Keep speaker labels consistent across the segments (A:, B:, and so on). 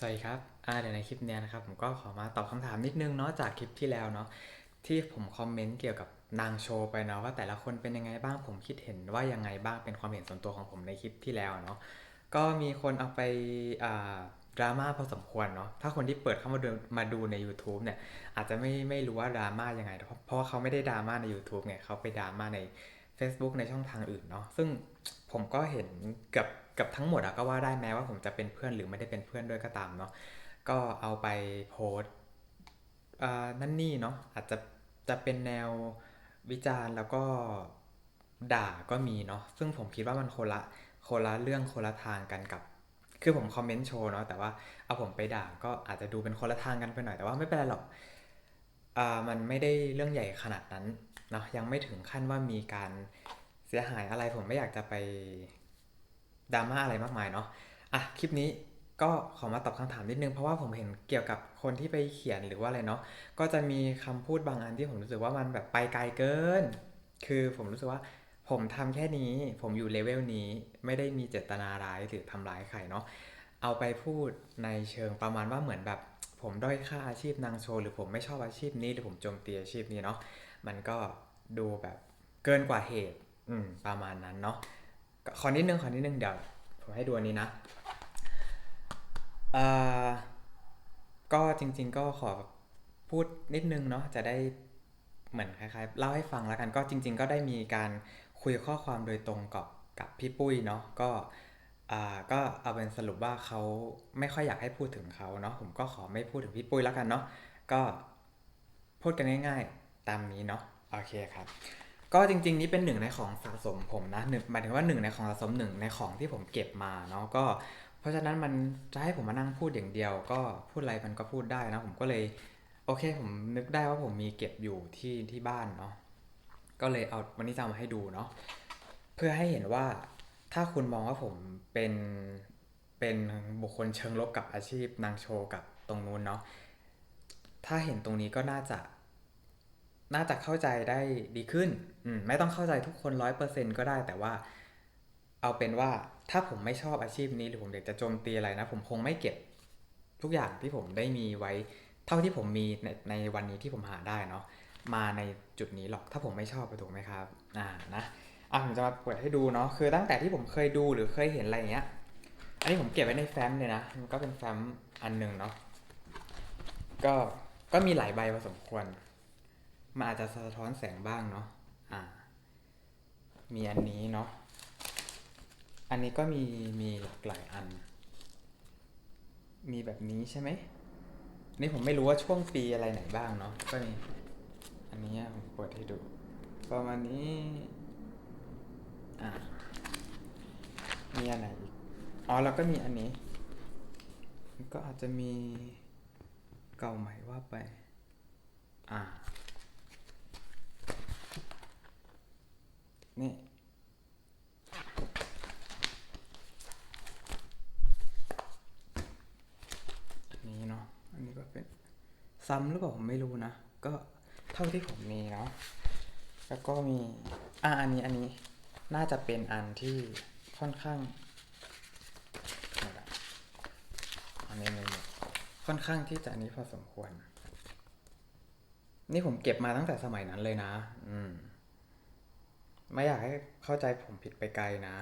A: สวัสดีครับอ่าเดี๋ยวในคลิปนี้นะครับผมก็ขอมาตอบคำถามนิดนึงเนาะจากคลิปที่แล้วเนาะที่ผมคอมเมนต์เกี่ยวกับนางโชว์ไปเนาะว่าแต่ละคนเป็นยังไงบ้างผมคิดเห็นว่ายังไงบ้างเป็นความเห็นส่วนตัวของผมในคลิปที่แล้วเนาะก็มีคนเอาไปอ่าดราม่าพอสมควรเนาะถ้าคนที่เปิดเข้ามาดูมาดูใน YouTube เนี่ยอาจจะไม่ไม่รู้ว่าดราม่ายังไง เพราะเพราะว่าเขาไม่ได้ดราม่าใน YouTube ไงเขาไปดราม่าใน Facebook ในช่องทางอื่นเนาะซึ่ง ผมก็เห็นเกือบกับทั้งหมดอะก็ว่าได้แม้ว่าผมจะเป็นเพื่อนหรือไม่ได้เป็นเพื่อนด้วยก็ตามเนาะก็เอาไปโพสนั่นนี่เนาะอาจจะจะเป็นแนววิจารณ์แล้วก็ด่าก็มีเนาะซึ่งผมคิดว่ามันโคนละโคนละเรื่องโคนละทางกันกับ คือผมคอมเมนต์โชว์เนาะแต่ว่าเอาผมไปด่าก็อาจจะดูเป็นคนละทางกันไปหน่อยแต่ว่าไม่เป็นไรหรอกอ่ามันไม่ได้เรื่องใหญ่ขนาดนั้นเนาะยังไม่ถึงขั้นว่ามีการ เสียหายอะไรผมไม่อยากจะไปดราม่าอะไรมากมายเนาะอะคลิปนี้ก็ขอมาตอบคำถามนิดนึงเพราะว่าผมเห็นเกี่ยวกับคนที่ไปเขียนหรือว่าอะไรเนาะก็จะมีคำพูดบางอันที่ผมรู้สึกว่ามันแบบไปไกลเกิน คือผมรู้สึกว่าผมทำแค่นี้ผมอยู่เลเวลนี้ไม่ได้มีเจตนาร้ายหรือทำร้ายใครเนาะเอาไปพูดในเชิงประมาณว่าเหมือนแบบผมด้อยค่าอาชีพนางโชว์หรือผมไม่ชอบอาชีพนี้หรือผมโจมตีอาชีพนี้เนาะมันก็ดูแบบเกินกว่าเหตุ ประมาณนั้นเนาะขอนิดนึงขอนิดนึงเดี๋ยวผมให้ดูอันนี้นะอ่าก็จริง ๆ ก็ขอพูดนิดนึงเนาะจะได้เหมือนคล้ายๆเล่าให้ฟังแล้วกันก็จริง ๆ ก็ได้มีการคุยข้อความโดยตรงกับกับพี่ปุ้ยเนาะก็อ่าก็เอาเป็นสรุปว่าเขาไม่ค่อยอยากให้พูดถึงเขาเนาะผมก็ขอไม่พูดถึงพี่ปุ้ยแล้วกันเนาะก็พูดกันง่าย ๆ ตามนี้เนาะโอเคครับ ก็จริง ๆ นี่เป็นหนึ่งในของสะสมผมนะหนึ่งหมายถึงว่าหนึ่งในของสะสมหนึ่งในของที่ผมเก็บมาเนาะก็ เพราะฉะนั้นมันจะให้ผมมานั่งพูดอย่างเดียว ก็พูดอะไรมันก็พูดได้นะผมก็เลยโอเค ผมนึกได้ว่าผมมีเก็บอยู่ที่ที่บ้านเนาะก็เลยเอาวันนี้จะมาให้ดูเนาะเพื่อให้เห็นว่าถ้าคุณมองว่าผมเป็นเป็นบุคคลเชิงลบกับอาชีพนางโชว์กับตรงนู้นเนาะถ้าเห็นตรงนี้ก็น่าจะ น่าจะเข้าใจได้ดีขึ้นมไม่ต้องเข้าใจทุกคนร้อยเปอร์เซ็นก็ได้ แต่ว่า เอาเป็นว่าถ้าผมไม่ชอบอาชีพนี้หรือผมอยากจะโจมตีอะไรนะ ผมคงไม่เก็บทุกอย่างที่ผมได้มีไว้ เท่าที่ผมมีในในวันนี้ที่ผมหาได้เนาะมาในจุดนี้หรอกถ้าผมไม่ชอบถูกไหมครับ อ่านะอะผมจะมาเปิดให้ดูเนาะคือตั้งแต่ที่ผมเคยดูหรือเคยเห็นอะไรอย่างเงี้ย อันนี้ผมเก็บไว้ในแฟ้มเลยนะมันก็เป็นแฟ้มอันหนึ่งเนาะก็ก็มีหลายใบพอสมควร มันอาจจะสะท้อนแสงบ้างเนาะอ่า มีอันนี้เนาะอันนี้ก็มีมีหลากหลายอัน มีแบบนี้ใช่ไหมนี่ผมไม่รู้ว่าช่วงปีอะไรไหนบ้างเนาะก็นี่อันนี้ผมเปิดให้ดูประมาณนี้อ่ามีอันไหนอีกอ๋อแล้วก็มีอันนี้ ก็อาจจะมีเก่าใหม่ว่าไป อ่า นี่อันนี้เนาะ อันนี้ก็เป็นซ้ำหรือเปล่าผมไม่รู้นะ ก็เท่าที่ผมมีเนาะ แล้วก็มี อ่าอันนี้อันนี้น่าจะเป็นอันที่ค่อนข้างอันนี้มันค่อนข้างที่จะอันนี้พอสมควร นี่ผมเก็บมาตั้งแต่สมัยนั้นเลยนะ อืม ไม่อยากให้เข้าใจผมผิดไปไกลนะ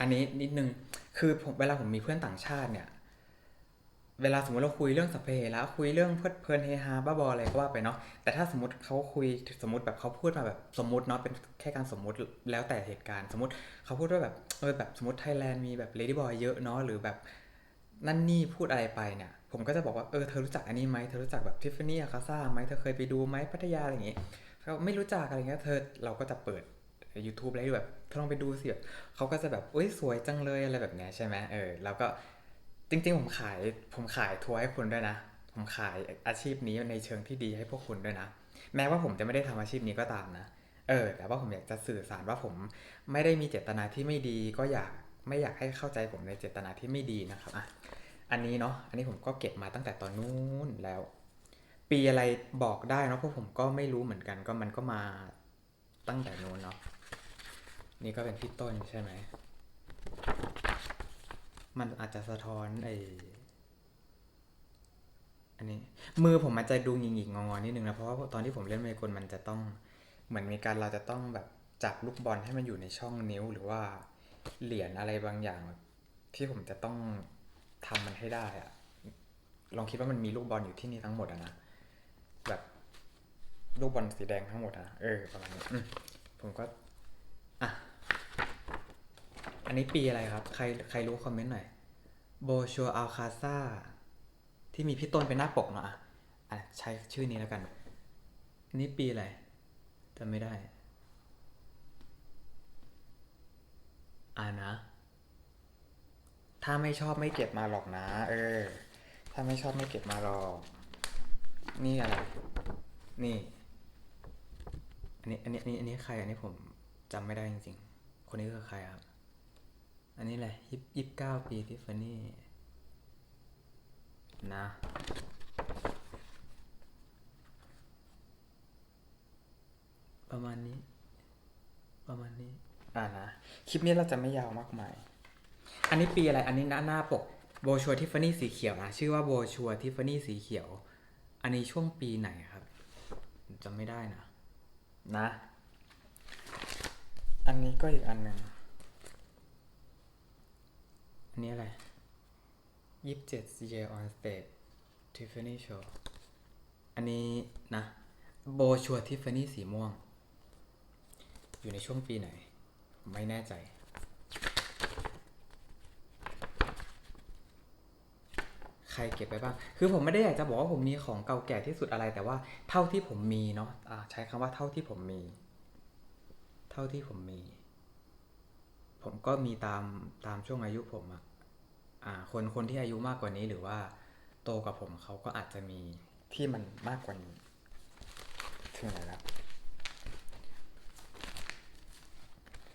A: อันนี้นิดนึงคือผมเวลาผมมีเพื่อนต่างชาติเนี่ย เวลาสมมติเราคุยเรื่องสพเปรแล้วคุยเรื่องเพลิดเพลินเฮฮาบ้าบออะไรก็ว่าไปเนาะแต่ถ้าสมมติเขาคุยสมมติแบบเขาพูดมาแบบสมมติเนาะเป็นแค่การสมมติแล้วแต่เหตุการณ์ สมมติเขาพูดว่าแบบเออแบบสมมติไทยแลนด์มีแบบเลดี้บอยเยอะเนาะหรือแบบนั่นนี่พูดอะไรไปเนี่ย ผมก็จะบอกว่าเออเธอรู้จักอันนี้ไหมเธอรู้จักแบบทิฟฟานี่อาคาซ่าไหมเธอเคยไปดูไหมพัทยาอะไรอย่างงี้เขาไม่รู้จักอะไรเงี้ยเธอเราก็จะเปิด YouTube อะไรแบบลองไปดูสิแบบเขาก็จะแบบอุ้ยสวยจังเลยอะไรแบบเนี้ยใช่ไหมเออแล้วก็จริงๆ ผมขายผมขายทัวร์ให้คุณด้วยนะ ผมขายอาชีพนี้ในเชิงที่ดีให้พวกคุณด้วยนะ แม้ว่าผมจะไม่ได้ทำอาชีพนี้ก็ตามนะเออแต่ว่าผมอยากจะสื่อสารว่าผมไม่ได้มีเจตนาที่ไม่ดี ก็อยากไม่อยากให้เข้าใจผมในเจตนาที่ไม่ดีนะครับอะอันนี้เนาะอันนี้ผมก็เก็บมาตั้งแต่ตอนนู้นแล้ว ปีอะไรบอกได้เนาะเพราะผมก็ไม่รู้เหมือนกันก็มันก็มาตั้งแต่นู้นเนาะ นี่ก็เป็นพี่ต้นใช่ไหม มันอาจจะสะท้อนไออันนี้ มือผมมันจะดูหงิกๆงอๆนิดนึงนะเพราะว่าตอนที่ผมเล่นไมายากลมันจะต้องเหมือนมีการเราจะต้องแบบจับลูกบอลให้มันอยู่ในช่องนิ้วหรือว่าเหรียญอะไรบางอย่าง ที่ผมจะต้องทำมันให้ได้อะลองคิดว่ามันมีลูกบอลอยู่ที่นี่ทั้งหมดอะนะแบบลูกบอลสีแดงทั้งหมดอะเออประมาณนี้ผมก็ อันนี้ปีอะไรครับ ใครใครรู้คอมเมนต์หน่อยโบชัวอัลคาซาที่มีพี่ต้นเป็นหน้าปกเนาะอะใช้ชื่อนี้แล้วกันนนี้ปีอะไรจำไม่ได้ อ่านะ ถ้าไม่ชอบไม่เก็บมาหรอกนะ เออ ถ้าไม่ชอบไม่เก็บมาหรอก นี่อะไร นี่ อันนี้ อันนี้ อันนี้ อันนี้ใคร อันนี้ผมจำไม่ได้จริงๆ คนนี้คือใครครับ อันนี้แหละยี่สิบเก้าปีทิฟฟานี่นะประมาณนี้ ประมาณนี้ อ่านะ คลิปนี้เราจะไม่ยาวมากมาย อันนี้ปีอะไร อันนี้หน้าหน้าปกโบชัวทิฟฟานี่สีเขียวนะ ชื่อว่าโบชัวทิฟฟานี่สีเขียว อันนี้ช่วงปีไหนครับจำไม่ได้นะ นะ อันนี้ก็อีกอันหนึ่ง อันนี้อะไรยี่สิบเจ็ด year on stage Tiffany show อันนี้นะ โบชัวทิฟฟานี่สีม่วง อยู่ในช่วงปีไหน ไม่แน่ใจใครเก็บไปบ้าง คือผมไม่ได้อยากจะบอกว่าผมมีของเก่าแก่ที่สุดอะไร แต่ว่าเท่าที่ผมมีเนาะอ่าใช้คำว่าเท่าที่ผมมี เท่าที่ผมมี ผมก็มีตามตามช่วงอายุผมอะอ่า คนคนที่อายุมากกว่านี้หรือว่า โตกว่าผมเขาก็อาจจะมีที่มันมากกว่านี้ถึงไหนแล้ว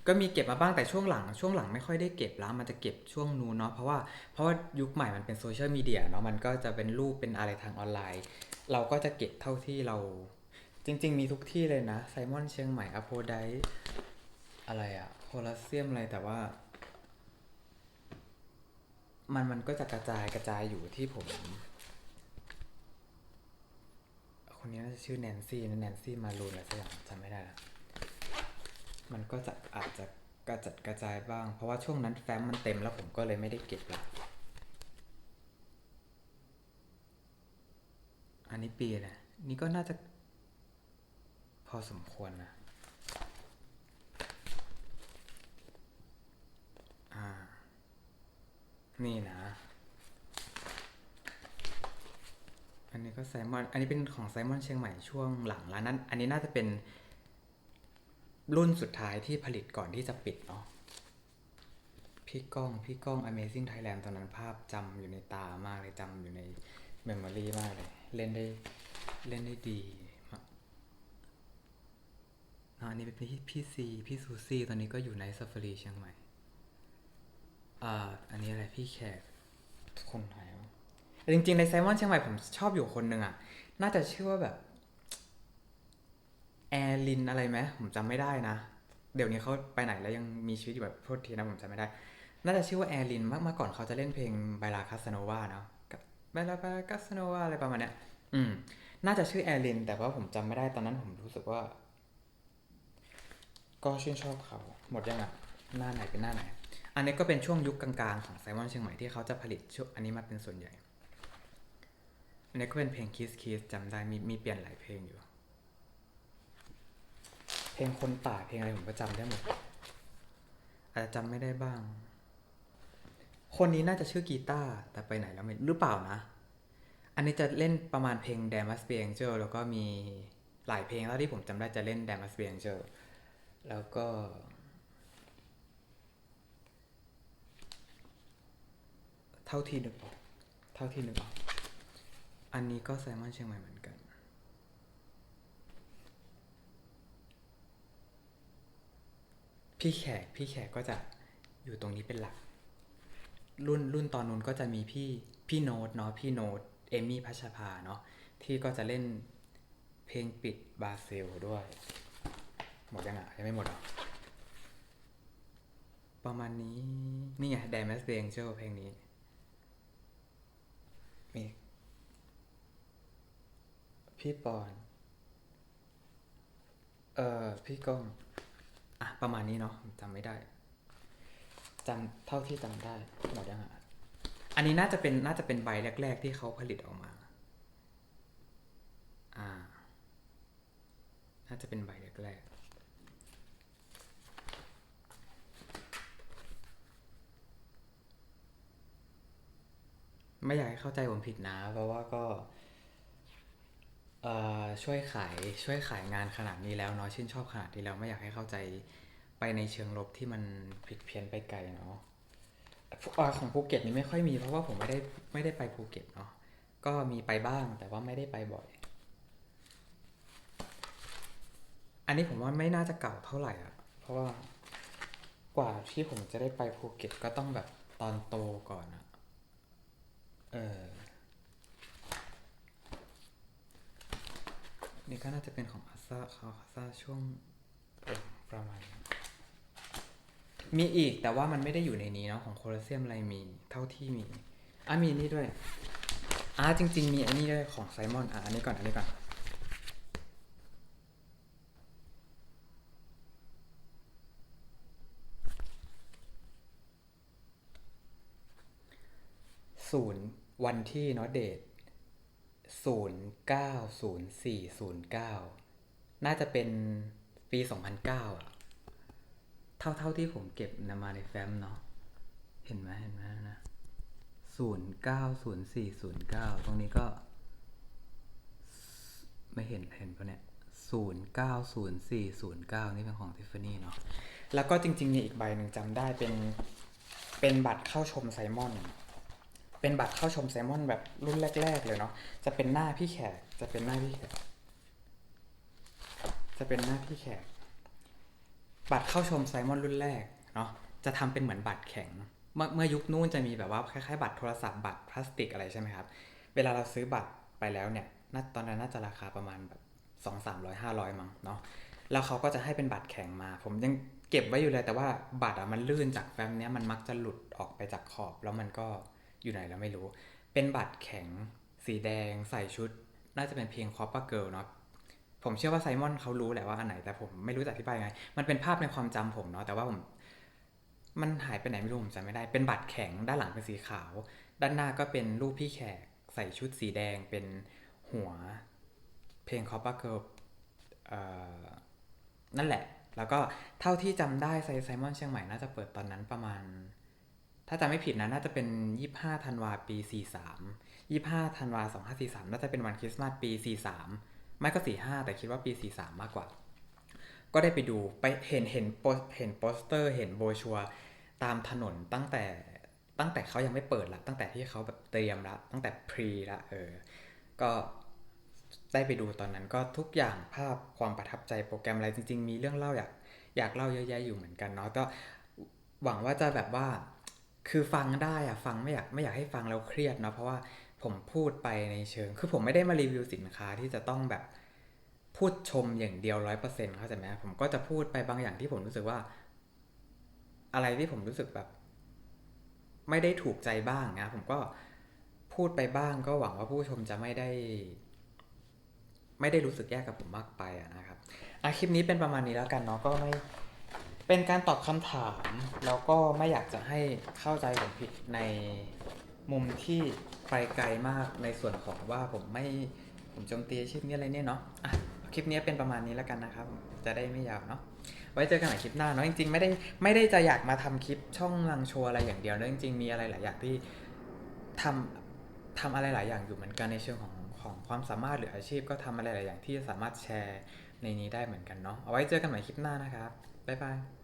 A: ก็มีเก็บมาบ้างแต่ช่วงหลัง ช่วงหลังไม่ค่อยได้เก็บแล้วมันจะเก็บช่วงนู้นเนาะเพราะว่าเพราะว่ายุคใหม่มันเป็นโซเชียลมีเดียเนาะมันก็จะเป็นรูปเป็นอะไรทางออนไลน์ เราก็จะเก็บเท่าที่เรา จริง ๆ มีทุกที่เลยนะไซมอนเชียงใหม่อโพไดอะไรอะ โคลอสเซียมอะไรแต่ว่า มันมันก็จะกระจายกระจายอยู่ที่ผม คนนี้น่าจะชื่อแนนซี่นะแนนซี่มารูนอะไรสักอย่างจำไม่ได้ละมันก็จะอาจจะกระจัดกระจายบ้าง เพราะว่าช่วงนั้นแฟ้มมันเต็มแล้วผมก็เลยไม่ได้เก็บละอันนี้ปีอะนี่ก็น่าจะพอสมควรนะ อ่า นี่นะ อันนี้ก็ไซมอน อันนี้เป็นของไซมอนเชียงใหม่ช่วงหลังแล้วนั้น อันนี้น่าจะเป็นรุ่นสุดท้ายที่ผลิตก่อนที่จะปิดเนาะ พี่ก้อง พี่ก้อง Amazing Thailand ตอนนั้นภาพจำอยู่ในตามากเลยจำอยู่ในเมมโมรีมากเลย เล่นได้ เล่นได้ดีมากอันนี้เป็นพี่พี่ซี พี่ซูซี่ ตอนนี้ก็อยู่ในซ a ฟ a รีเชียงใหม่ อ่าอันนี้อะไรพี่แขกคนไทยวะแต่จริงๆในไซมอนเชียงใหม่ผมชอบอยู่คนหนึ่งอะ น่าจะชื่อว่าแบบแอร์ลินอะไรไหมผมจำไม่ได้นะ เดี๋ยวนี้เขาไปไหนแล้วยังมีชีวิตอยู่แบบโทษทีนะผมจำไม่ได้ น่าจะชื่อว่าแอร์ลินเมื่อก่อนเขาจะเล่นเพลงไบลาคาสโนวาเนาะไบลาคาสโนวาอะไรประมาณเนี้ย อืม น่าจะชื่อแอร์ลินแต่ว่าผมจำไม่ได้ตอนนั้นผมรู้สึกว่า ก็ชื่นชอบเขา หมดยังอะหน้าไหนเป็นหน้าไหน อันนี้ก็เป็นช่วงยุคกลางๆของไซมอนเชียงใหม่ที่เขาจะผลิตช่วงอันนี้มาเป็นส่วนใหญ่ อันนี้ก็เป็นเพลงคิสคิสจำได้มีมีเปลี่ยนหลายเพลงอยู่ เพลงคนป่าเพลงอะไรผมก็จำได้หมด อาจจะจำไม่ได้บ้าง คนนี้น่าจะชื่อกีตาร์แต่ไปไหนแล้วไม่หรือเปล่านะ อันนี้จะเล่นประมาณเพลง d a m u s b e Angel แล้วก็มีหลายเพลงแล้วที่ผมจำได้จะเล่น d a m u s b e Angel แล้วก็ เท่าที่นึกออก เท่าที่นึกออก อันนี้ก็ไซมอนเชียงใหม่เหมือนกัน พี่แขกพี่แขกก็จะอยู่ตรงนี้เป็นหลัก รุ่นรุ่นตอนนู้นก็จะมีพี่พี่โน้ตเนาะพี่โน้ตเอมี่พัชภาเนาะที่ก็จะเล่นเพลงปิดบาเซลด้วย หมดยังอะยังไม่หมดหรอประมาณนี้ นี่ไง d a m a s b a n g e l เพลงนี้ มีพี่ปอน เอ่อ พี่ก้อง อะ ประมาณนี้เนาะจำไม่ได้จำเท่าที่จำได้หมดยังอะอันนี้น่าจะเป็นน่าจะเป็นใบแรก ๆ ที่เขาผลิตออกมา อ่า น่าจะเป็นใบแรก ๆ ไม่อยากให้เข้าใจผมผิดนะ เพราะว่าก็เอ่อช่วยขายช่วยขายงานขนาดนี้แล้วเนาะชื่นชอบขนาดนี้แล้วไม่อยากให้เข้าใจไปในเชิงลบที่มันผิดเพี้ยนไปไกลเนาะของภูเก็ตนี่ไม่ค่อยมีเพราะว่าผมไม่ได้ไม่ได้ไปภูเก็ตเนาะก็มีไปบ้างแต่ว่าไม่ได้ไปบ่อย อันนี้ผมว่าไม่น่าจะเก่าเท่าไหร่อะ เพราะว่ากว่าที่ผมจะได้ไปภูเก็ตก็ต้องแบบตอนโตก่อนอะ เออนี่ก็น่าจะเป็นของอาซาเขาอาซาช่วงประมาณ มีอีกแต่ว่ามันไม่ได้อยู่ในนี้เนาะของโคลอเซียมอะไรมีเท่าที่มีอะมีนี่ด้วยอะจริง ๆ มีอันนี้ด้วยของไซมอนอะอันนี้ก่อนอันนี้ก่อน ศูนย์วันที่เนาะเดทศูนย์เก้าศูนย์สี่ศูนย์เก้าน่าจะเป็นปีสองพันเก้าอะเท่าเท่าที่ผมเก็บนำมาในแฟ้มเนาะเห็นไหมเห็นไหมนะศูนย์เก้าศูนย์สี่ศูนย์เก้าตรงนี้ก็ ไม่เห็นเห็นปะเนี่ยศูนย์เก้าศูนย์สี่ศูนย์เก้านี่เป็นของทิฟฟานี่เนาะแล้วก็จริงๆมีอีกใบหนึ่งจำได้เป็นเป็นบัตรเข้าชมไซมอน เป็นบัตรเข้าชมไซมอนแบบรุ่นแรก ๆ เลยเนาะ จะเป็นหน้าพี่แขก จะเป็นหน้าพี่แขก จะเป็นหน้าพี่แขก บัตรเข้าชมไซมอนรุ่นแรกเนาะ จะทำเป็นเหมือนบัตรแข็ง เมื่อเมื่อยุคนู้นจะมีแบบว่าคล้ายๆบัตรโทรศัพท์บัตรพลาสติกอะไรใช่ไหมครับ เวลาเราซื้อบัตรไปแล้วเนี่ยน่าตอนนั้นน่าจะราคาประมาณแบบสองสามร้อยห้าร้อยมั้งเนาะ แล้วเขาก็จะให้เป็นบัตรแข็งมา ผมยังเก็บไว้อยู่เลยแต่ว่าบัตรอะมันลื่นจากแฟ้มเนี้ยมันมักจะหลุดออกไปจากขอบแล้วมันก็ อยู่ไหนแล้วไม่รู้ เป็นบัตรแข็งสีแดงใส่ชุด น่าจะเป็นเพลงคอปเปอร์เกิลเนาะผมเชื่อว่าไซมอนเขารู้แหละว่าอันไหนแต่ผมไม่รู้จะอธิบายไง มันเป็นภาพในความจำผมเนาะแต่ว่าผมมันหายไปไหนไม่รู้ผมจำไม่ได้ เป็นบัตรแข็งด้านหลังเป็นสีขาว ด้านหน้าก็เป็นรูปพี่แขกใส่ชุดสีแดงเป็นหัว เพลงคอปเปอร์เกิลเอ่อนั่นแหละ แล้วก็เท่าที่จำได้ไซมอนเชียงใหม่น่าจะเปิดตอนนั้นประมาณ ถ้าจำไม่ผิดนะน่าจะเป็น 25ธันวาปี 43 25ธันวา2543 น่าจะเป็นวันคริสต์มาสปี 43 ไม่ก็ 45 แต่คิดว่าปี 43 มากกว่า ก็ได้ไปดูไปเห็นเห็นโปสเห็นโปสเตอร์เห็นโบชัวตามถนนตั้งแต่ตั้งแต่เขายังไม่เปิดละตั้งแต่ที่เขาแบบเตรียมละตั้งแต่พรีละเออ ก็ได้ไปดูตอนนั้นก็ทุกอย่างภาพความประทับใจโปรแกรมอะไรจริง ๆ มีเรื่องเล่าอยากอยากเล่าเยอะแยะอยู่เหมือนกันเนาะก็หวังว่าจะแบบว่า คือฟังได้อะฟังไม่อยากไม่อยากให้ฟังแล้วเครียดเนาะเพราะว่าผมพูดไปในเชิง คือผมไม่ได้มารีวิวสินค้าที่จะต้องแบบพูดชมอย่างเดียวร้อยเปอร์เซ็นต์เข้าใจไหมผมก็จะพูดไปบางอย่างที่ผมรู้สึกว่า อะไรที่ผมรู้สึกแบบ ไม่ได้ถูกใจบ้างนะผมก็พูดไปบ้างก็หวังว่าผู้ชมจะไม่ได้ ไม่ได้รู้สึกแย่กับผมมากไปะนะครับอะคลิปนี้เป็นประมาณนี้แล้วกันเนาะก็ไม่ เป็นการตอบคำถาม แล้วก็ไม่อยากจะให้เข้าใจผมผิดในมุมที่ไปไกลมากในส่วนของว่าผมไม่ผมโจมตีอาชีพนี้อะไรเนี่ยเนาะอะคลิปนี้เป็นประมาณนี้แล้วกันนะครับ จะได้ไม่ยาวเนาะไว้เจอกันใหม่คลิปหน้าเนาะจริงๆไม่ได้ไม่ได้จะอยากมาทำคลิปช่องลังโชว์อะไรอย่างเดียวนะจริงๆมีอะไรหลายอย่างที่ทำทำอะไรหลายอย่างอยู่เหมือนกันในเชิงของของความสามารถหรืออาชีพก็ทำอะไรหลายอย่างที่สามารถแชร์ในนี้ได้เหมือนกันเนาะเอาไว้เจอกันใหม่คลิปหน้านะครับบ๊ายบาย